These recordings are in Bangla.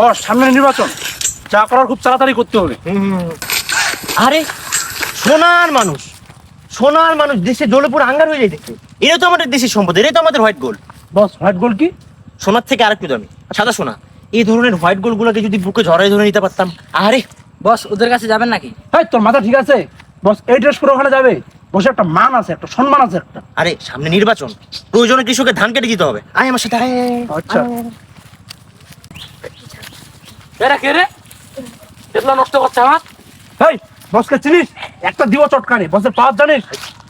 বস সামনে নির্বাচন। যা করার খুব তাড়াতাড়ি করতে হবে। আরে সোনার মানুষ। সোনার মানুষ দেশে জ্বলে পুরো আঙ্গার হয়ে যায় দেখতে। এরা তো আমাদের দেশের সম্পদ এরাই তো আমাদের white gold. Boss white gold কি? সোনার থেকে আরেকটু দামি সাদা সোনা। এই ধরনের হোয়াইট গোল্ড গুলোকে যদি বুকে ঝরাই ধরে নিতে পারতাম আরে। বস ওদের কাছে যাবেন নাকি? হ্যাঁ তোর মাথা ঠিক আছে? বস এই ড্রেস করে ওখানে যাবে। বসে একটা মান আছে একটা সম্মান আছে একটা। আরে সামনে নির্বাচন। প্রয়োজনে কৃষকের ধান কেটে দিতে হবে। আয় আমার সাথে আয়। আচ্ছা। এরা কে রে? এগুলো নষ্ট করছে আমার? এই বসকে চিনিস? একটা দিব চটকানি। বসের পাওয়ার জানিস?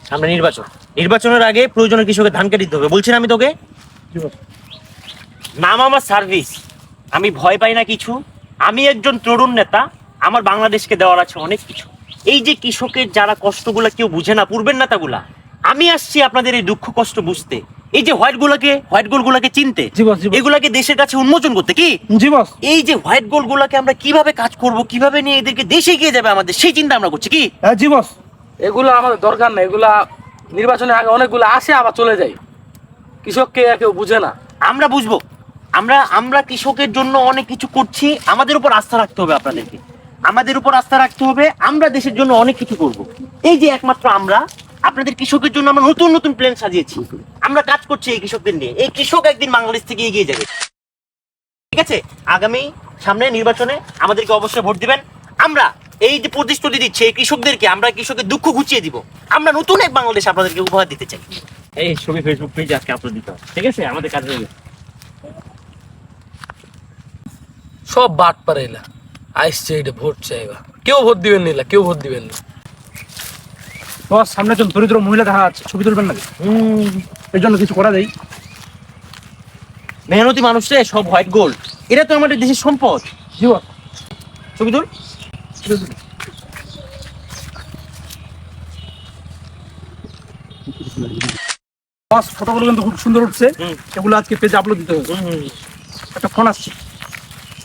সামনে নির্বাচন। নির্বাচনের আগে প্রয়োজনে কৃষকের ধান কেটে দিতে হবে। বলছি না আমি তোকে? নাম আমার সার্ভিস। আমি ভয় পাই না কিছু। আমি একজন তরুণ নেতা। আমার বাংলাদেশকে দেওয়ার আছে অনেক কিছু। এই যে কৃষকের যারা কষ্টগুলা কেউ বুঝে না পূর্বের নেতাগুলা আমি আসছি আপনাদের এই দুঃখ কষ্ট বুঝতে। এই যে হোয়াইট গুলাকে হোয়াইট গোল গুলাকে চিনতে। এগুলাকে দেশের কাছে উন্মোচন করতে কি? জি বস। এই যে হোয়াইট গোল গুলাকে আমরা কীভাবে কাজ করব কীভাবে নিয়ে এদেরকে দেশে এগিয়ে যাবে আমাদের সেই চিন্তা আমরা করছি কি? হ্যাঁ জি বস। এগুলো আমাদের দরকার নেই এগুলা নির্বাচনের আগে অনেকগুলো আসে আবার চলে যায়। কৃষককে আর কেউ বুঝে না। আমরা বুঝব। আমরা আমরা কৃষকের জন্য অনেক কিছু করছি আমাদের উপর আস্থা রাখতে হবে আপনাদেরকে। আমাদের উপর আস্থা রাখতে হবে আমরা দেশের জন্য অনেক কিছু করব। এই যে একমাত্র আমরা আপনাদের কৃষকের জন্য আমরা নতুন নতুন প্ল্যান সাজিয়েছি। আমরা কাজ করছি এই কৃষকদের নিয়ে। এই কৃষক একদিন বাংলাদেশ থেকে এগিয়ে যাবে। ঠিক আছে? আগামী সামনে নির্বাচনে আমাদেরকে অবশ্যই ভোট দিবেন। আমরা এই যে প্রতিশ্রুতি দিচ্ছে এই কৃষকদেরকে আমরা কৃষকের দুঃখ ঘুচিয়ে দিব। আমরা নতুন এক বাংলাদেশ আপনাদেরকে উপহার দিতে চাই। এই ছবি ফেসবুক পেজে আজকে আপলোড দিতে হবে। ঠিক আছে? আমাদের কাজে হয়ে সব বাদ পারে এলা। আইসছে এটা ভোট চাইবা। কেউ ভোট দিবেন নিলা কেউ ভোট দিবেন না। বস সামনে একজন দরিদ্র মহিলা দেখা যাচ্ছে ছবি তুলবেন নাকি? এর জন্য কিছু করা দেই। মেহনতি মানুষ রে সব হোয়াইট গোল্ড। এটা তো আমাদের দেশের সম্পদ। জি ছবি তুল। বস ফটোগুলো কিন্তু খুব সুন্দর উঠছে। এগুলো আজকে পেজে আপলোড দিতে হবে। একটা ফোন আসছে।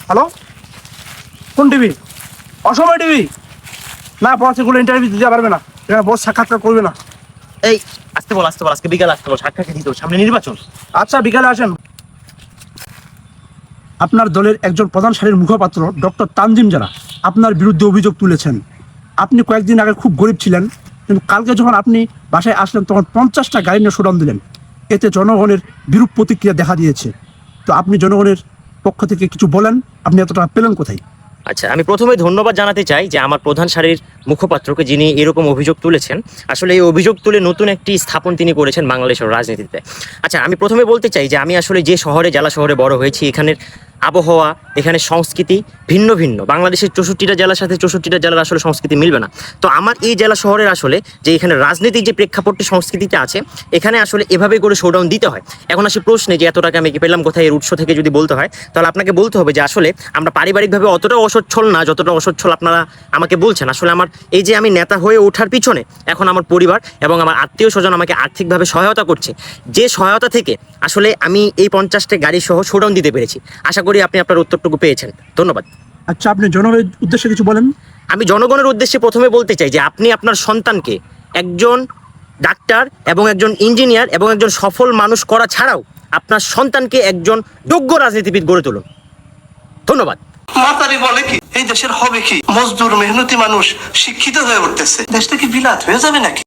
হ্যালো কোন টিভি অসময় টিভি না বস এগুলো ইন্টারভিউ দিতে পারবে না। এখানে বস সাক্ষাৎকার করবে না। এই আসতে বল আসতে বল আজকে বিকাল আসতে বল সাক্ষাৎ দিতে সামনে নির্বাচন। আচ্ছা বিকালে আসেন। আপনার দলের একজন প্রধান সারির মুখপাত্র ডক্টর তানজিম যারা আপনার বিরুদ্ধে অভিযোগ তুলেছেন। আপনি কয়েকদিন আগে খুব গরিব ছিলেন কিন্তু কালকে যখন আপনি বাসায় আসলেন তখন পঞ্চাশটা গাড়ি নিয়ে শোডাউন দিলেন। এতে জনগণের বিরূপ প্রতিক্রিয়া দেখা দিয়েছে। তো আপনি জনগণের পক্ষ থেকে কিছু বলেন আপনি এত টাকা পেলেন কোথায়? আচ্ছা আমি প্রথমে ধন্যবাদ জানাতে চাই যে আমার প্রধান সারির মুখপাত্রকে যিনি এরকম অভিযোগ তুলেছেন। আসলে এই অভিযোগ তুলে নতুন একটি স্থাপন তিনি করেছেন বাংলাদেশের রাজনীতিতে। আচ্ছা আমি প্রথমে বলতে চাই যে আমি আসলে যে শহরে, জেলা শহরে বড় হয়েছি, এখানের আবহাওয়া, এখানে সংস্কৃতি ভিন্ন ভিন্ন। বাংলাদেশের চৌষট্টিটা জেলার সাথে চৌষট্টিটা জেলার আসলে সংস্কৃতি মিলবে না। তো আমার এই জেলা শহরের আসলে যে এখানে রাজনীতির যে প্রেক্ষাপটটি সংস্কৃতিটা আছে, এখানে আসলে এভাবে করে শোডাউন দিতে হয়। এখন আসে প্রশ্নে যে এত টাকা আমি কি পেলাম কোথায়? এর উৎস থেকে যদি বলতে হয়, তাহলে আপনাকে বলতে হবে যে আসলে আমরা পারিবারিকভাবে অতটা অসচ্ছল না, যতটা অসচ্ছল আপনারা আমাকে বলছেন। আসলে আমার এই যে আমি নেতা হয়ে ওঠার পিছনে এখন আমার পরিবার এবং আমার আত্মীয় স্বজন আমাকে আর্থিকভাবে সহায়তা করছে। যে সহায়তা থেকে আসলে আমি এই পঞ্চাশটা গাড়ি সহ শোডাউন দিতে পেরেছি। আশা করি আপনি আপনার উত্তরটুকু পেয়েছেন। ধন্যবাদ। আচ্ছা আপনি জনগণের উদ্দেশ্যে কিছু বলেন? আমি জনগণের উদ্দেশ্যে প্রথমে বলতে চাই যে আপনি আপনার সন্তানকে একজন ডাক্তার এবং একজন ইঞ্জিনিয়ার এবং একজন সফল মানুষ করা ছাড়াও আপনার সন্তানকে একজন যোগ্য রাজনীতিবিদ গড়ে তুলুন। ধন্যবাদ। মাতারি বলে কি? এই দেশের হবে কি? মজদুর মেহনতি মানুষ শিক্ষিত হয়ে উঠতেছে। দেশটা কি বিলাত হয়ে যাবে নাকি?